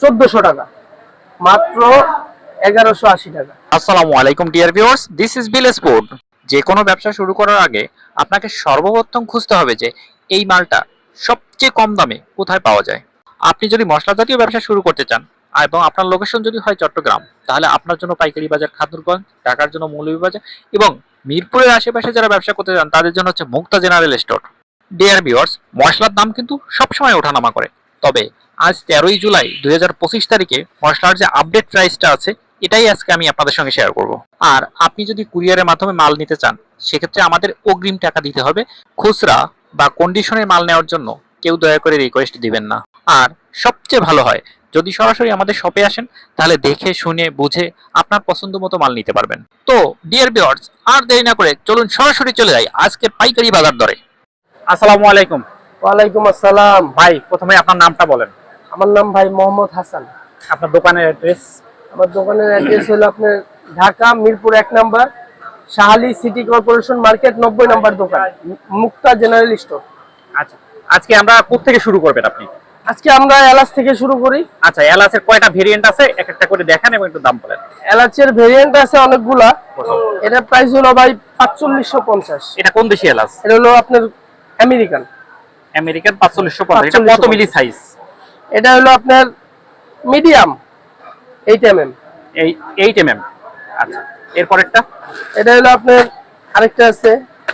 চোদ্দশো টাকা। মাত্র এগারোশো আশি টাকা। আসসালামু আলাইকুম dear viewers this is bill sport যে কোনো ব্যবসা শুরু করার আগে আপনাকে সর্বপ্রথম খুঁজতে হবে যে এই মালটা সবচেয়ে কম দামে কোথায় পাওয়া যায়। আপনি যদি মশলা জাতীয় ব্যবসা শুরু করতে চান, এবং আপনার লোকেশন যদি হয় চট্টগ্রাম, তাহলে আপনার জন্য পাইকারি বাজার খাদুরগঞ্জ, ঢাকার জন্য মৌলভীবাজার এবং মিরপুরের আশেপাশে যারা ব্যবসা করতে চান, তাদের জন্য হচ্ছে Mukta general store. Dear viewers মশলার দাম কিন্তু সবসময় ওঠানামা করে। তবে আজ তেরোই জুলাই দুই হাজার পঁচিশ তারিখে মশলার যে আপডেট প্রাইসটা আছে, এটাই আজকে আমি আপনাদের সঙ্গে শেয়ার করব। আর আপনি যদি কুরিয়ারের মাধ্যমে মাল নিতে চান, সেক্ষেত্রে আমাদের অগ্রিম টাকা দিতে হবে। খুচরা বা কন্ডিশনের মাল নেওয়ার জন্য কেউ দয়া করে রিকোয়েস্ট দিবেন না। আর সবচেয়ে ভালো হয়, যদি সরাসরি আমাদের শপে আসেন, তাহলে দেখে, শুনে, বুঝে আপনার পছন্দ মতো মাল নিতে পারবেন। তো ডিয়ার বিয়ার্স আর দেরি না করে চলুন সরাসরি চলে যাই আজকের পাইকারি বাজার দরে। আসসালামু আলাইকুম। ওয়ালাইকুম আসসালাম। ভাই প্রথমে আপনার নামটা বলেন। আমার নাম ভাই মোহাম্মদ হাসান। আপনার দোকানের অ্যাড্রেস? আমার দোকানের অ্যাড্রেস হলো আপনার ঢাকা মিরপুর এক number Shahali city corporation market নব্বই নাম্বার দোকান মুক্তা জেনারেল স্টোর। আচ্ছা আজকে আমরা থেকে শুরু করবেন আপনি? আজকে আমরা এলাচ থেকে শুরু করি। আচ্ছা এলাচের কয়টা ভেরিয়েন্ট আছে? এক একটা করে দেখান এবং একটু দাম বলেন। এলাচের ভেরিয়েন্ট আছে অনেকগুলা। এটা প্রাইস হলো ভাই পাঁচচল্লিশশো পঞ্চাশ। এটা কোন দেশি এলাচ? এটা হলো আপনার আমেরিকান। আমেরিকান এটা কত মিলি সাইজ এটা হলো আপনার মিডিয়াম এইট এম এম এই এইট এম এম আচ্ছা এরপরেরটা? এটা হলো আপনার আরেকটা আছে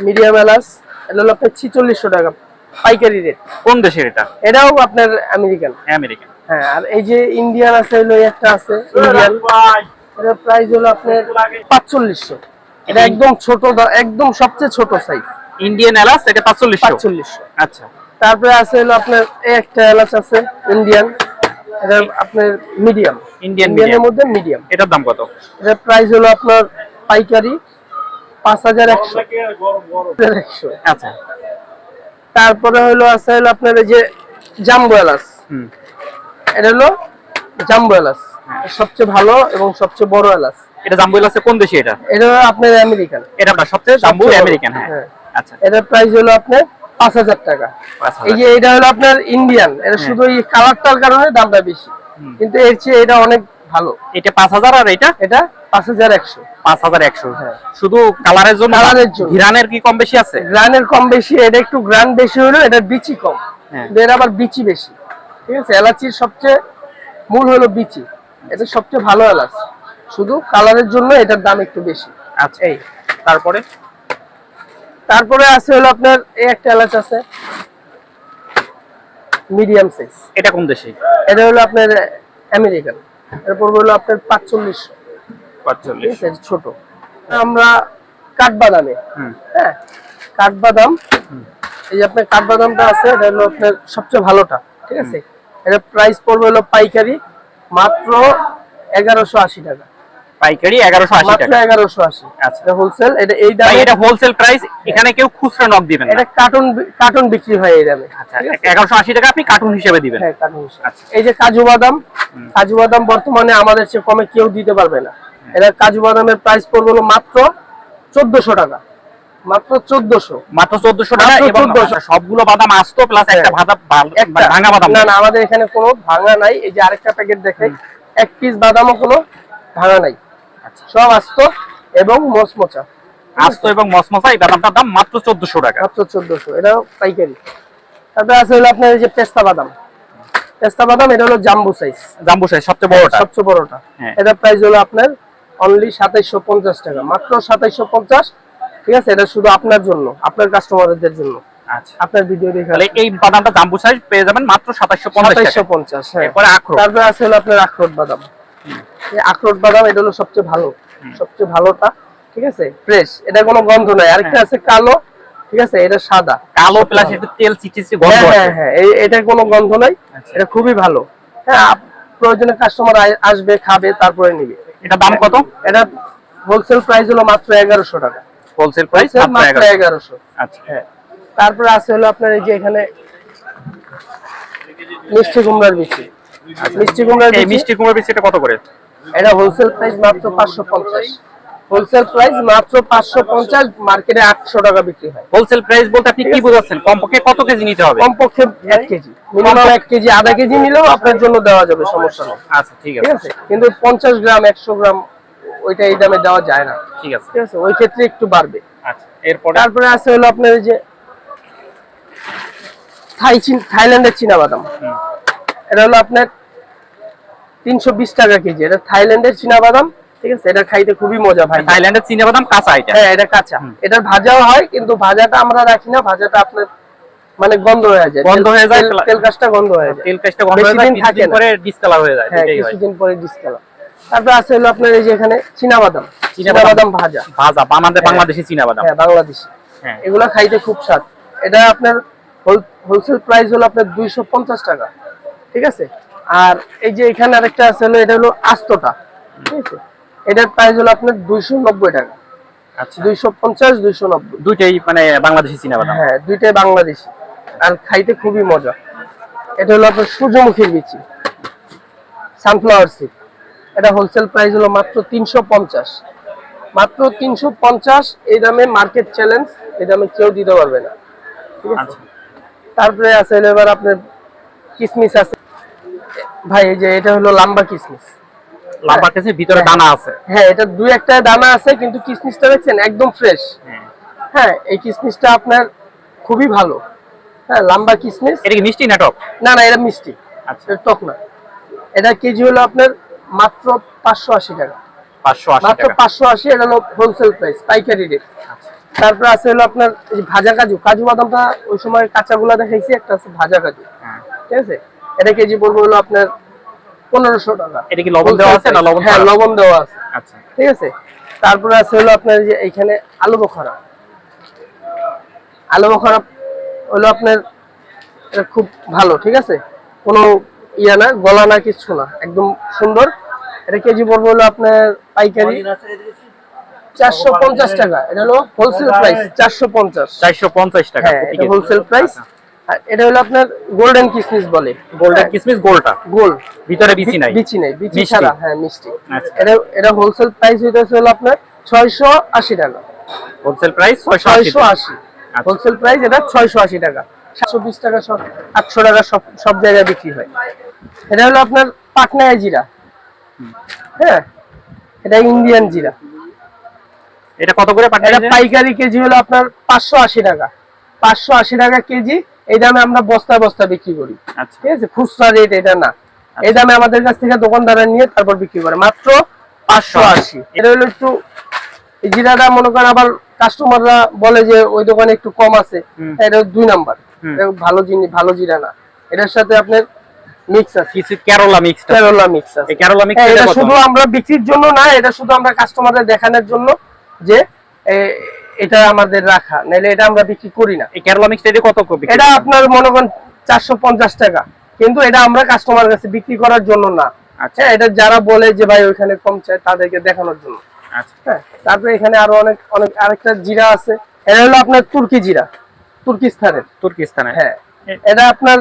মিডিয়াম এলাচ। এটা হলো আপনার ছিচল্লিশশো টাকা পাইকারি রেট কোন দেশের এটা? এটাও আপনার আমেরিকান। আমেরিকান। হ্যাঁ আর এই যে ইন্ডিয়ান আছে হলো একটা আছে ইন্ডিয়ান এটার প্রাইস হলো আপনার পাঁচচল্লিশশো। এটা একদম ছোট একদম সবচেয়ে ছোট সাইজ ইন্ডিয়ান এলাচ এটা পাঁচচল্লিশশো? পাঁচচল্লিশশো। আচ্ছা। তারপরে আছে হলো আপনার এই একটা এলাচ আছে ইন্ডিয়ান এটা আপনার মিডিয়াম ইন্ডিয়ানের medium। মধ্যে মিডিয়াম এটার দাম কত? এটার প্রাইস হলো আপনার পাইকারি পাঁচ হাজার একশো। একশো আচ্ছা। তারপরে হলো আছে হলো আপনার এই যে জাম্বো এলাচ। এটা হলো জাম্বো এলাচ। সবচেয়ে ভালো এবং সবচেয়ে বড় এলাচ। এটা জাম্বু এলাচে কোন দেশি এটা? এটা আপনার আমেরিকান। এটা আপনার সবচেয়ে জাম্বু আমেরিকান হ্যাঁ। হ্যাঁ। আচ্ছা। এটার প্রাইস হলো আপনার পাঁচ হাজার টাকা। এই যে এটা হলো আপনার ইন্ডিয়ান এটা শুধু এই কালারটার কারণে দামটা বেশি। কিন্তু এর চেয়ে এটা অনেক ভালো। এটা পাঁচ হাজার আর এটা? এটা পাঁচ হাজার একশো। পাঁচ হাজার একশো। হ্যাঁ। শুধু কালারের জন্য? কালারের জন্য। ঘিরানের কি কম বেশি আছে? গ্রানের কম বেশি এটা একটু গ্রান বেশি এটা বিচি কম। হ্যাঁ। এর আবার বিচি বেশি। ঠিক আছে? এলাচির সবচেয়ে মূল হলো বিচি। এটা সবচেয়ে ভালো এলাচ। শুধু কালারের জন্য এটার দাম একটু বেশি। আচ্ছা এই। তারপরে? তারপরে আছে হলো আপনার এই একটা এলাচ আছে। মিডিয়াম সাইজ এটা কোন দেশে? এটা হলো আপনার আমেরিকান এরপর হলো আপনার পাঁচচল্লিশশো। ঠিক পাঁচচল্লিশ ছোট। আমরা কাঠবাদামে। হ্যাঁ কাঠবাদাম। এই যে আপনার কাঠবাদামটা আছে এটা হলো আপনার সবচেয়ে ভালোটা ঠিক আছে? এটা প্রাইস পড়বে হলো পাইকারি মাত্র এগারোশো আশি টাকা। পাইকারি এগারোশো আশি মাত্র টাকা। এগারোশো আশি। আচ্ছা। এটা হোলসেল এটা এই দামে এটা হোলসেল প্রাইস এখানে কেউ খুচরা নক দিবেন না। এটা কার্টুন কার্টুন বিক্রি হয় এই দামে। আচ্ছা ঠিক আছে? এগারোশো আশি টাকা আপনি কার্টুন হিসেবে দিবেন। হ্যাঁ কার্টুন। আচ্ছা। এই যে কাজু বাদাম কাজু বাদাম বর্তমানে আমাদের চেয়ে কমে কেউ দিতে পারবে না। এটা কাজু বাদামের প্রাইস পড়বে হলো মাত্র চোদ্দশো টাকা। মাত্র চোদ্দশো। মাত্র চোদ্দশো টাকা এবং সবগুলো বাদাম আসতো প্লাস একটা হ্যাঁ। ভাদা ভাঙা বাদাম। না না আমাদের এখানে কোনো ভাঙা নাই। এই যে আরেকটা প্যাকেট দেখে এক পিস বাদামও কোনো ভাঙা নাই। আচ্ছা। সব আস্ত এবং মচমচা। আসতো এবং মসমসা এই বাদামটার দাম মাত্র চোদ্দশো টাকা। মাত্র চোদ্দশো এটাও পাইকারি। তারপরে আছে হলো আপনার এই যে পেস্তা বাদাম। পেস্তা বাদাম এটা হলো জাম্বু সাইজ জাম্বু সাইজ সবচেয়ে বড়টা? সবচেয়ে বড়টা। হ্যাঁ। এটা প্রাইস হলো আপনার অনলি সাতাইশশো পঞ্চাশ টাকা। মাত্র সাতাইশশো পঞ্চাশ ঠিক আছে? এটা শুধু আপনার জন্য আপনার কাস্টমারদের জন্য। আচ্ছা। আপনার ভিডিও দেখে তাহলে এই বাদামটা জাম্বু সাইজ পেয়ে যাবেন মাত্র সাতাশশো পঞ্চাশ সাতাইশশো টাকা পঞ্চাশ হ্যাঁ। এরপরে আখরোট। তারপরে আছে হলো আপনার আখরোট বাদাম। আখরোট বাদাম এটা হলো সবচেয়ে ভালো সবচেয়ে ভালোটা ঠিক আছে? ফ্রেশ এটা কোনো গন্ধ নাই। আরেকটা আছে কালো ঠিক আছে? এটা সাদা। কালো প্লাস একটু তেল গন্ধ হ্যাঁ হ্যাঁ হ্যাঁ এটা কোনো গন্ধ নাই। আচ্ছা। এটা খুবই ভালো। হ্যাঁ প্রয়োজনে কাস্টমার আসবে খাবে তারপরে নিবে। এটা দাম কত? এটা হোলসেল প্রাইস হলো মাত্র এগারোশো টাকা। হোলসেল প্রাইস মাত্র এগারোশো। আচ্ছা। হ্যাঁ। তারপরে আছে হলো আপনার এই যে এখানে মিষ্টি কুমড়ার বিচি। মিষ্টি কুমড়ার এই মিষ্টি কুমড়ো বিচি এটা কত করে? এটা হোলসেল প্রাইস মাত্র পাঁচশো পঞ্চাশ। হোলসেল প্রাইস মাত্র পাঁচশো পঞ্চাশ মার্কেটে আটশো টাকা বিক্রি হয়। হোলসেল প্রাইস বলতে আপনি কি বোঝাচ্ছেন? কমপক্ষে কত কেজি নিতে হবে? কমপক্ষে এক কেজি। মিনিমাম এক কেজি আধা কেজি নিলেও আপনার জন্য দেওয়া যাবে সমস্যা নেই। আচ্ছা ঠিক ঠিক আছে? আছে কিন্তু পঞ্চাশ গ্রাম একশো গ্রাম ওইটা এই দামে দেওয়া যায় না। ঠিক আছে। ঠিক আছে? ওই ক্ষেত্রে একটু বাড়বে। আচ্ছা এরপরে? তারপরে আছে হলো আপনার এই যে থাই চিন- থাইল্যান্ডের চীনা বাদাম। এটা হলো আপনার তিনশো বিশ টাকা কেজি। এটা থাইল্যান্ডের চীনা বাদাম ঠিক আছে? এটা খাইতে খুবই মজা ভাই। থাইল্যান্ডের চিনে বাদাম কাঁচা এটা? হ্যাঁ এটা কাঁচা। এটা ভাজাও হয় কিন্তু ভাজাটা আমরা রাখি না ভাজাটা আপনার মানে গন্ধ হয়ে যায়। গন্ধ হয়ে যায়, তেল- কাজটা গন্ধ হয়ে যায়। তেল কাজটা গন্ধ হয়ে যায় থাকে পরে ডিসকালার হয়ে যায় হ্যাঁ হয়। কিছুদিন পরে ডিসকালার তারপরে আছে হলো আপনার এই যে এখানে চীনা বাদাম চীনা চীনাবাদাম। বাদাম ভাজা ভাজা বানাতে হ্যাঁ। বাংলাদেশি চিনা বাদাম হ্যাঁ বাংলাদেশি। হ্যাঁ। এগুলো খাইতে খুব স্বাদ। এটা আপনার হোলসেল প্রাইস হলো আপনার দুইশো পঞ্চাশ টাকা। ঠিক আছে? আর এই যে এখানে আরেকটা আছে হলো এটা হলো আস্তটা। ঠিক আছে? এটার প্রাইস হলো আপনার দুইশো নব্বই টাকা। আচ্ছা। দুইশো পঞ্চাশ দুইশো নব্বই। দুইটাই মানে বাংলাদেশি হ্যাঁ দুইটাই বাংলাদেশি। আর খাইতে খুবই মজা। এটা হলো আপনার সূর্যমুখীর বিচি। সানফ্লাওয়ার সিড এটা হোলসেল প্রাইস হলো মাত্র তিনশো পঞ্চাশ। মাত্র তিনশো পঞ্চাশ এই দামে মার্কেট চ্যালেঞ্জ এই দামে কেউ দিতে পারবে না। ঠিক আছে? আচ্ছা। তারপরে আছে এবার আপনার কিসমিস আছে। ভাই এই যে এটা হলো লম্বা কিসমিস। লাম্বা কেসে ভিতরে দানা আছে। হ্যাঁ এটা দুই একটা দানা আছে কিন্তু কিসমিসটা দেখছেন একদম ফ্রেশ হ্যাঁ। হ্যাঁ এই কিসমিসটা আপনার খুবই ভালো। হ্যাঁ লম্বা কিসমিস। এটা কি মিষ্টি নাটক না না এটা মিষ্টি। আচ্ছা। টক না। এটা কেজি হলো আপনার মাত্র পাঁচশো আশি টাকা। পাঁচশো আশি মাত্র টাকা। পাঁচশো আশি এটা হলো হোলসেল প্রাইস পাইকারি রেট আচ্ছা। তারপরে আছে হলো আপনার ভাজা কাজু। কাজু বাদামটা ওই সময় কাঁচাগুলা দেখাইছি একটা আছে ভাজা কাজু। হ্যাঁ। ঠিক আছে? এটা কেজি পড়বে হলো আপনার পনেরোশো টাকা। এটা কি লবণ দেওয়া আছে না লবণ হ্যাঁ লবণ দেওয়া আছে। আচ্ছা। ঠিক আছে? তারপরে আছে হলো আপনার যে এইখানে আলু বখরা। আলু বখরা হলো আপনার এটা খুব ভালো ঠিক আছে? কোনো ইয়া না গলা না কিছু না একদম সুন্দর। এটা কেজি পড়বে হলো আপনার পাইকারি চারশো পঞ্চাশ টাকা। এটা হলো হোলসেল প্রাইস চারশো পঞ্চাশ। চারশো পঞ্চাশ টাকা। হ্যাঁ হোলসেল প্রাইস আচ্ছা। আর এটা হলো আপনার গোল্ডেন কিসমিস বলে। গোল্ডেন কিসমিস গোলটা? গোল। ভিতরে বিচি নাই? বিচি নেই বিচি মিষ্টি। ছাড়া হ্যাঁ মিষ্টি। আচ্ছা। এটা এটা হোলসেল প্রাইস হইতেছে হলো আপনার ছয়শো আশি টাকা। হোলসেল প্রাইস ছয়শো ছয়শো আশি। আচ্ছা। হোলসেল প্রাইস এটা ছয়শো আশি টাকা। সাতশো বিশ টাকা সব আটশো টাকা সব সব জায়গায় বিক্রি হয়। এটা হলো আপনার পাটনায় জিরা। হ্যাঁ এটা ইন্ডিয়ান জিরা। এটা কত করে এটা পাইকারি কেজি হলো আপনার পাঁচশো আশি টাকা। পাঁচশো আশি টাকা কেজি এই দামে আমরা বস্তা বস্তা বিক্রি করি। আচ্ছা। ঠিক আছে? খুচরা রেট এটা না। এই দামে আমাদের কাছ থেকে দোকানদাররা নিয়ে তারপর বিক্রি করে। মাত্র পাঁচশো আশি। এটা হলো একটু জিরাটা মনে করেন আবার কাস্টমাররা বলে যে ওই দোকানে একটু কম আছে। এটা দুই নাম্বার। ভালো জিনিস ভালো জিরা না। এটার সাথে আপনার মিক্স আছে। কিছু কেরলা মিক্সড কেরলা মিক্স আছে। কেরলা মিক্স হ্যাঁ, এটা শুধু আমরা বিক্রির জন্য না এটা শুধু আমরা কাস্টমারদের দেখানোর জন্য যে এটা আমাদের রাখা নাহলে এটা আমরা বিক্রি করি না। এই কেরলা মিক্সড এটা কত এটা আপনার মনে করেন চারশো পঞ্চাশ টাকা। কিন্তু এটা আমরা কাস্টমার কাছে বিক্রি করার জন্য না। আচ্ছা। হ্যাঁ এটা যারা বলে যে ভাই ওইখানে কম চায় তাদেরকে দেখানোর জন্য। আচ্ছা। হ্যাঁ তারপরে এখানে আরও অনেক অনেক আরেকটা জিরা আছে। এটা হলো আপনার তুর্কি জিরা তুর্কিস্তানের তুর্কিস্তানে হ্যাঁ এটা আপনার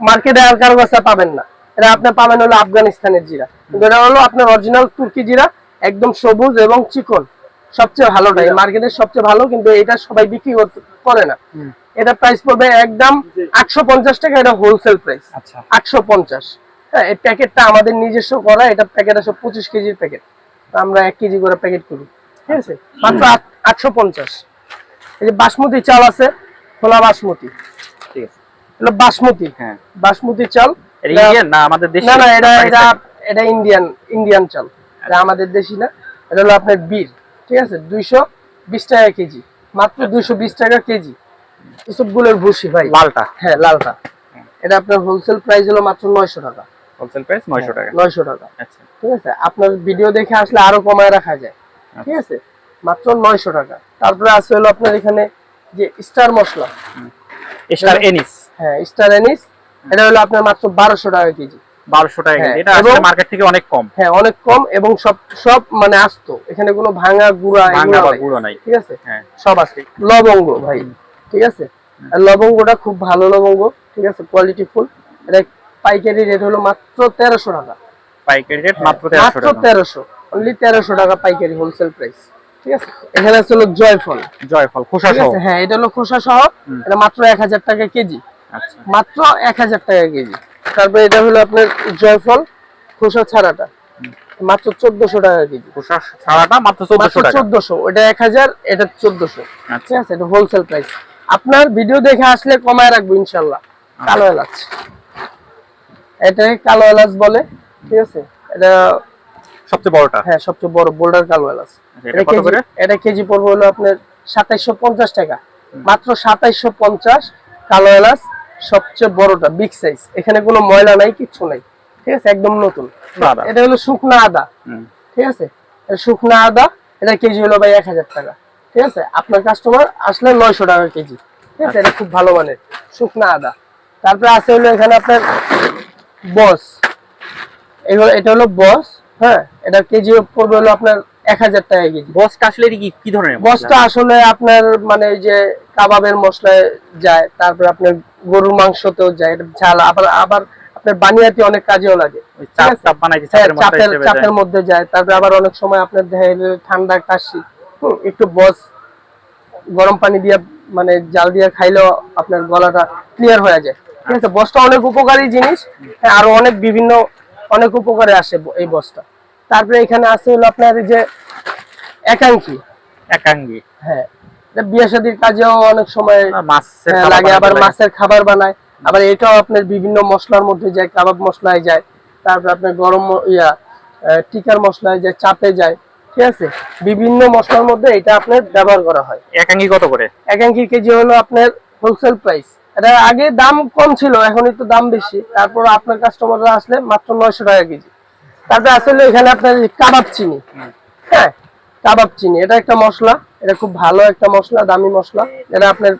মার্কেটে আর কারও কাছে পাবেন না। এটা আপনি পাবেন হলো আফগানিস্তানের জিরা। কিন্তু এটা হলো আপনার অরিজিনাল তুর্কি জিরা একদম সবুজ এবং চিকন। সবচেয়ে ভালোটা এই মার্কেটের সবচেয়ে ভালো কিন্তু এটা সবাই বিক্রি করে না। এটা প্রাইস পড়বে একদম আটশো পঞ্চাশ টাকা এটা হোলসেল প্রাইস আচ্ছা। আটশো পঞ্চাশ। হ্যাঁ এই প্যাকেটটা আমাদের নিজস্ব করা এটা প্যাকেট আছে পঁচিশ কেজির প্যাকেট আমরা এক কেজি করে প্যাকেট করি। ঠিক আছে? মাত্র আটশো পঞ্চাশ। এই যে বাসমতি চাল আছে খোলা বাসমতি। ঠিক আছে। বাসমতি। হ্যাঁ। বাসমতি চাল। না আমাদের দেশে? না না এটা এটা এটা ইন্ডিয়ান ইন্ডিয়ান চাল। এটা আমাদের দেশি না এটা হলো আপনার বীর। ঠিক আছে? দুইশো বিশ টাকা কেজি। মাত্র দুইশো বিশ টাকা কেজি। ইসবগুলোর ভুসি ভাই। লালটা। হ্যাঁ লালটা। এটা আপনার হোলসেল প্রাইস হলো মাত্র নয়শো টাকা। হোলসেল প্রাইস 900 টাকা। নয়শো টাকা। আচ্ছা। ঠিক আছে? আপনার ভিডিও দেখে আসলে আরও কমায় রাখা যায়। ঠিক আছে? মাত্র নয়শো টাকা। তারপরে আছে হলো আপনার এখানে যে স্টার মশলা। স্টার এনিস। হ্যাঁ স্টার এনিস। এটা হলো আপনার মাত্র বারোশো টাকা কেজি। 1200 টাকা হ্যাঁ, কেজি। এটা আসলে মার্কেট থেকে অনেক কম। হ্যাঁ অনেক কম এবং সব সব মানে আসতো। এখানে কোনো ভাঙা গুড়া ভাঙা বা নাই। গুঁড়ো নাই। ঠিক আছে? হ্যাঁ। সব আছে। লবঙ্গ ভাই ঠিক আছে? লবঙ্গটা খুব ভালো লবঙ্গ ঠিক আছে? কোয়ালিটি ফুল এটা পাইকারি রেট হলো মাত্র তেরোশো টাকা। পাইকারি রেট মাত্র মাত্র তেরোশো। অনলি তেরোশো টাকা পাইকারি হোলসেল প্রাইস ঠিক আছে? এখানে আছে হলো জয়ফল। জয়ফল খোসা সহ। হ্যাঁ এটা হলো খোসা সহ। এটা মাত্র এক হাজার টাকা কেজি। আচ্ছা। মাত্র এক হাজার টাকা কেজি। তারপরে এটা হলো আপনার জয়ফল খোসা ছাড়াটা। মাত্র চোদ্দশো টাকা কেজি। খোসা ছাড়াটা মাত্র মাত্র চোদ্দশো। ওটা এক হাজার এটা চোদ্দশো। আচ্ছা। ঠিক আছে এটা হোলসেল প্রাইস আপনার ভিডিও দেখে আসলে কমায় রাখব ইনশাল্লাহ। কালো এলাচ। এটাকে কালো এলাচ বলে ঠিক আছে? এটা সবচেয়ে বড়টা? হ্যাঁ সবচেয়ে বড় বোল্ডার কালো এলাচ। আচ্ছা, এটা এটা কেজি এটা পড়বে হলো আপনার সাতাইশো পঞ্চাশ টাকা। মাত্র সাতাইশো পঞ্চাশ কালো এলাচ। সবচেয়ে বড়টা বিগ সাইজ এখানে কোনো ময়লা নাই কিচ্ছু নাই। ঠিক আছে? একদম নতুন। এটা হলো শুকনা আদা। ঠিক আছে? শুকনা আদা এটা কেজি হলো ভাই এক হাজার টাকা। ঠিক আছে? আপনার কাস্টমার আসলে নয়শো টাকা কেজি। ঠিক আছে? এটা খুব ভালো মানের। শুকনা আদা। তারপরে আছে হলো এখানে আপনার বস। এগুলো এটা হলো বস হ্যাঁ? এটা কেজি পড়বে হলো আপনার এক হাজার টাকা কেজি। বসটা আসলে কি কি ধরনের? বসটা আসলে আপনার মানে যে কাবাবের মশলায় যায় তারপরে আপনার গরুর মাংসতেও যায় এটা ঝাল। আবার আবার আপনার বানিয়াতে অনেক কাজেও লাগে। হ্যাঁ, চাপের যায়। মধ্যে যায়। তারপরে আবার অনেক সময় আপনার ঠান্ডা কাশি একটু বস গরম পানি দিয়ে মানে জাল দিয়ে খাইলেও আপনার গলাটা ক্লিয়ার হয়ে যায়। ঠিক আছে? বসটা অনেক উপকারী জিনিস। হ্যাঁ, আরও অনেক বিভিন্ন অনেক উপকারে আসে এই বসটা। তারপরে এখানে আছে হলো আপনার এই যে একাঙ্কি। একাঙ্গি হ্যাঁ বিয়ে শাদীর কাজেও অনেক সময় হ্যাঁ, লাগে আবার মাছের খাবার বানায়। আবার এটাও আপনার বিভিন্ন মশলার মধ্যে যায় কাবাব মশলায় যায় তারপর আপনার গরম ইয়া টিকার মশলায় যায় চাপে যায় ঠিক আছে? বিভিন্ন মশলার মধ্যে এটা আপনার ব্যবহার করা হয়। একাঙ্গি কত করে? একাঙ্কি কেজি হলো আপনার হোলসেল প্রাইস এটা আগে দাম কম ছিল এখন একটু দাম বেশি। তারপর আপনার কাস্টমাররা আসলে মাত্র নয়শো টাকা কেজি। তারপরে আসলে এখানে আপনার কাবাব চিনি। হ্যাঁ কাবাব চিনি। এটা একটা মশলা এটা খুব ভালো একটা মশলা দামি মশলা। এটা আপনার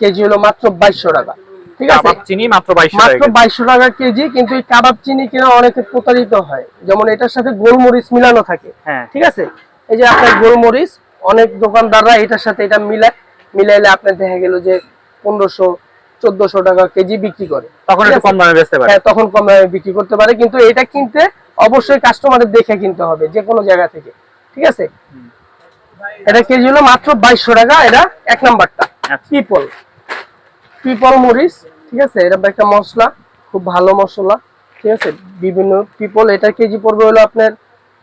কেজি হলো মাত্র বাইশশো টাকা। ঠিক আছে? চিনি মাত্র মাত্র বাইশশো টাকা কেজি কিন্তু এই কাবাব চিনি কিনা অনেকে প্রতারিত হয়। যেমন এটার সাথে গোলমরিচ মিলানো থাকে। ঠিক আছে? এই যে আপনার গোলমরিচ অনেক দোকানদাররা এটার সাথে এটা মিলায় মিলাইলে আপনার দেখা গেল যে পনেরোশো চোদ্দশো টাকা কেজি বিক্রি করে। তখন ঠিক একটু আছে? কম দামে বেচতে পারে। হ্যাঁ তখন কম দামে বিক্রি করতে পারে কিন্তু এটা কিনতে অবশ্যই কাস্টমারের দেখে কিনতে হবে যে কোনো জায়গা থেকে। ঠিক আছে? এটা কেজি হলো মাত্র বাইশশো টাকা এটা এক নাম্বারটা। আচ্ছা। পিপল। পিপল মরিচ ঠিক আছে? এটা একটা মশলা খুব ভালো মশলা ঠিক আছে? বিভিন্ন পিপল এটা কেজি পড়বে হলো আপনার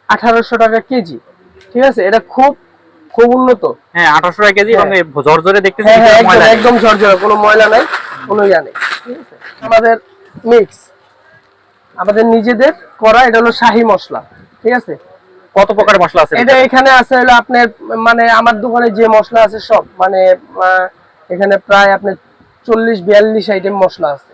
আঠারোশো টাকা কেজি ঠিক আছে? এটা খুব খুব উন্নত। হ্যাঁ আঠারোশো টাকা কেজি হ্যাঁ। এই ঝরঝরে দেখতেছি হ্যাঁ হ্যাঁ একদম। ঝরঝরে কোনো ময়লা নাই কোনো ইয়া নেই ঠিক আছে? আমাদের মিক্স আমাদের নিজেদের করা এটা হলো শাহী মশলা ঠিক আছে? কত প্রকার মশলা আছে এটা এখানে? আছে হলো আপনার মানে আমার দোকানে যে মশলা আছে সব মানে এখানে প্রায় আপনার চল্লিশ বিয়াল্লিশ আইটেম মশলা আছে।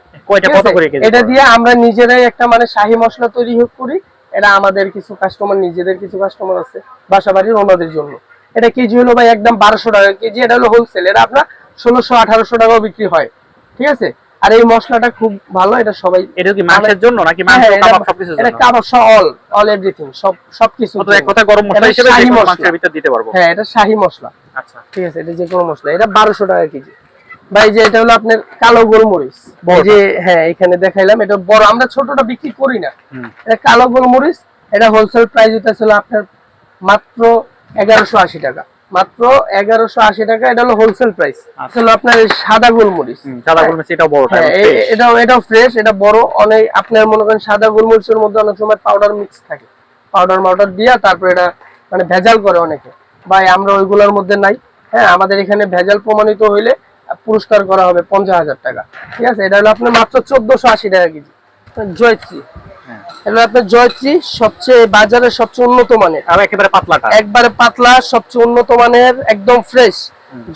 এটা দিয়ে আমরা নিজেরাই একটা মানে শাহী মশলা তৈরি করি। এটা আমাদের কিছু কাস্টমার নিজেদের কিছু কাস্টমার আছে বাসা বাড়ির ওনাদের জন্য। এটা কেজি হলো ভাই একদম বারোশো টাকা। কেজি এটা হলো হোলসেল এটা আপনার ষোলোশো আঠারোশো টাকাও বিক্রি হয়। ঠিক আছে? আর এই মশলাটা খুব ভালো এটা সবাই এটা কি মাংসের জন্য নাকি মাংস হ্যাঁ, কাবাব সবকিছুর এটা কাবাব অল অল এভরিথিং সব সবকিছু অত এক কথা গরম মশলা হিসেবে যে কোনো মশলা। মাংসের ভিতর দিতে পারব। হ্যাঁ এটা শাহী মশলা। আচ্ছা। ঠিক আছে এটা যে কোনো মশলা। এটা বারোশো টাকা কেজি। ভাই যে এটা হলো আপনার কালো গোলমরিচ। যে হ্যাঁ এখানে দেখাইলাম এটা বড় আমরা ছোটটা বিক্রি করি না। এটা কালো গোলমরিচ এটা হোলসেল প্রাইস এটা ছিল আপনার মাত্র এগারোশো আশি টাকা। মাত্র এগারোশো আশি টাকা। এটা হলো হোলসেল প্রাইস। হলো আপনার সাদা গোলমরিচ। সাদা গোলমরিচ হ্যাঁ এবং এ- fresh। এটাও এটাও ফ্রেশ এটা বড় অনেক আপনার মনে করেন সাদা গোলমরিচের মধ্যে অনেক সময় পাউডার মিক্স থাকে। পাউডার মাউডার দিয়া তারপরে এটা মানে ভেজাল করে অনেকে। ভাই আমরা ওইগুলোর মধ্যে নাই। হ্যাঁ আমাদের এখানে ভেজাল প্রমাণিত হইলে পুরস্কার করা হবে পঞ্চাশ হাজার টাকা। ঠিক আছে? এটা হলো আপনার মাত্র চোদ্দশো আশি টাকা কেজি। জয়ত্রী হ্যাঁ। এটা আপনার জয়ত্রী সবচেয়ে বাজারের সবচেয়ে উন্নত মানের। আর একেবারে পাতলাটা। একবারে পাতলা সবচেয়ে উন্নত মানের একদম ফ্রেশ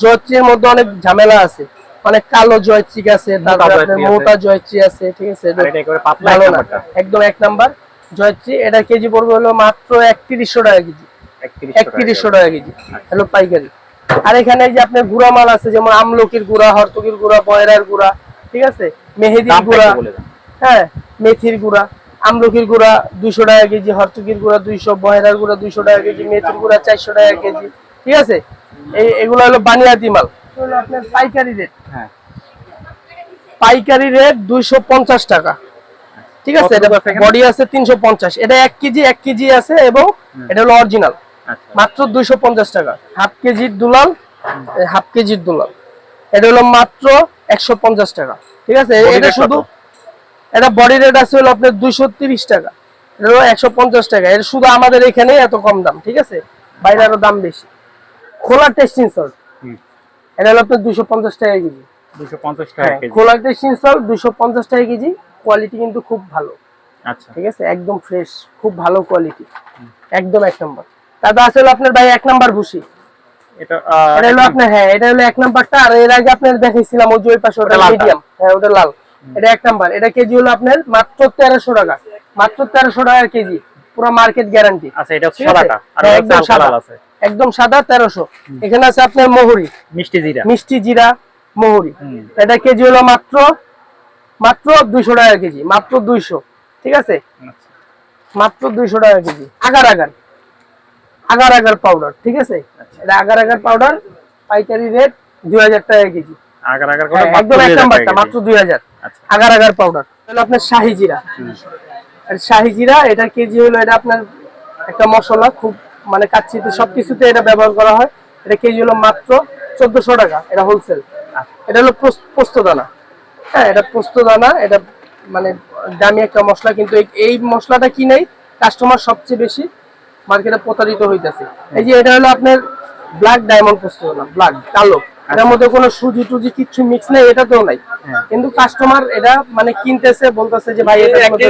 জয়ত্রীর মধ্যে অনেক ঝামেলা আছে। অনেক কালো জয়ত্রী আছে। মোটা জয়ত্রী আছে। ঠিক আছে। একদম এক নাম্বার। জয়ত্রী এটা কেজি পড়বে হলো মাত্র একত্রিশশো টাকা কেজি। একত্রিশশো টাকা কেজি। হলো পাইকারি। আর এখানে যে আপনার গুড়া মাল আছে যেমন আমলকির গুড়া হরতকির গুড়া বয়রার গুড়া ঠিক আছে? মেহেদির গুড়া। হ্যাঁ মেথির গুঁড়া। আমলকির গুঁড়া দুইশো টাকা কেজি হরতুকির গুঁড়া দুইশো বহেরার গুঁড়া দুইশো টাকা কেজি মেথির গুঁড়া চারশো টাকা কেজি। ঠিক আছে? এই এগুলো হলো বানিয়াতি মাল। আপনার পাইকারি রেট হ্যাঁ। পাইকারি রেট দুইশো পঞ্চাশ টাকা। ঠিক আছে? এটা বডি আছে তিনশো পঞ্চাশ। এটা এক কেজি এক কেজি আছে এবং এটা হলো অরিজিনাল আচ্ছা। মাত্র দুইশো পঞ্চাশ টাকা। হাফ কেজির দুলাল হাফ কেজির দুলাল। এটা হলো মাত্র একশো পঞ্চাশ টাকা। ঠিক আছে? এটা শুধু? এটা বডি রেট আছে হলো আপনার দুইশো তিরিশ টাকা। এটা হলো একশো পঞ্চাশ টাকা। এটা শুধু আমাদের এখানে এত কম দাম ঠিক আছে? বাইরে আরও দাম বেশি। খোলা টেস্টিং সল্ট এটা হলো আপনার পঞ্চাশ টাকা কেজি। দুশো পঞ্চাশ টাকা হ্যাঁ খোলা টেস্টিং সল্ট দুইশো পঞ্চাশ টাকা কেজি। কোয়ালিটি কিন্তু খুব ভালো। আচ্ছা। ঠিক আছে? একদম ফ্রেশ খুব ভালো কোয়ালিটি একদম এক নম্বর তারপর আছে হলো আপনার ভাই এক নাম্বার ভুসি। এটা এটা হলো আপনার হ্যাঁ এটা হলো এক নাম্বারটা আর এর আগে আপনার দেখাইছিলাম ওই যে ওই পাশে ওটা ওটা মিডিয়াম হ্যাঁ ওটা লাল। এটা এক নাম্বার। এটা কেজি হলো আপনার মাত্র তেরোশো টাকা। মাত্র তেরোশো টাকা কেজি। পুরো মার্কেট গ্যারান্টি একদম সাদা। তেরোশো। এখানে আছে আপনার মহুরি। মিষ্টি জিরা। মিষ্টি জিরা মহুরি। এটা কেজি হলো মাত্র মাত্র 200 টাকা কেজি। মাত্র 200 ঠিক আছে? মাত্র 200 টাকা KG. Agar agar. Agar agar powder ঠিক আছে? এটা আগার আগার পাউডার পাইকারি রেট 2000 টাকা কেজি। আগার আগার হ্যাঁ, একদম এক নাম্বারটা মাত্র 2000 আগার আগার পাউডার তাহলে আপনার শাহি জিরা। আর শাহি জিরা এটা কেজি হলো এটা আপনার একটা মশলা খুব মানে কাচ্ছিতে সবকিছুতে এটা ব্যবহার করা হয়। এটা কেজি হলো মাত্র চোদ্দশো টাকা এটা হোলসেল এটা হলো পোস- পোস্ত দানা হ্যাঁ এটা পোস্ত দানা এটা মানে দামি একটা মশলা কিন্তু এই- মশলাটা কিনেই কাস্টমার সবচেয়ে বেশি মার্কেটে প্রতারিত হইতেছে। এই যে এটা হলো আপনার ব্ল্যাক ডায়মন্ড পোস্ত দানা ব্ল্যাক কালো। এটার মধ্যে কোনো সুজি টুজি কিচ্ছু মিক্স নেই এটাতেও নাই। হ্যাঁ। কিন্তু কাস্টমার এটা মানে কিনতেছে বলতেছে যে ভাই এটার মধ্যে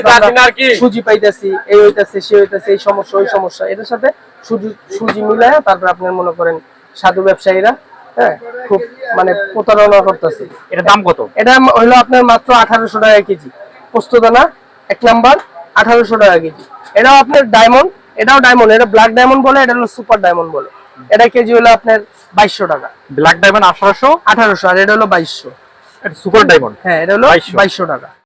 সুজি পাইতেছি এই হইতাছে সে হইতাছে এই সমস্যা ওই সমস্যা। এটার সাথে সুজি সুজি মিলায় তারপর আপনার মনে করেন সাধু ব্যবসায়ীরা হ্যাঁ খুব মানে প্রতারণা করতেছে। এটার দাম কত? এটা হইল আপনার মাত্র আঠারোশো টাকা কেজি। পোস্তদানা এক নাম্বার আঠারোশো টাকা কেজি। এটাও আপনার ডায়মন্ড এটাও ডায়মন্ড এটা ব্ল্যাক ডায়মন্ড বলে এটা হলো সুপার ডায়মন্ড বলে। এটা কেজি হলো আপনার বাইশশো টাকা। ব্ল্যাক ডায়মন্ড আঠারোশো? আঠারোশো আর এটা হলো বাইশশো। সুপার ডায়মন্ড হ্যাঁ এটা হলো 2200 বাইশশো টাকা।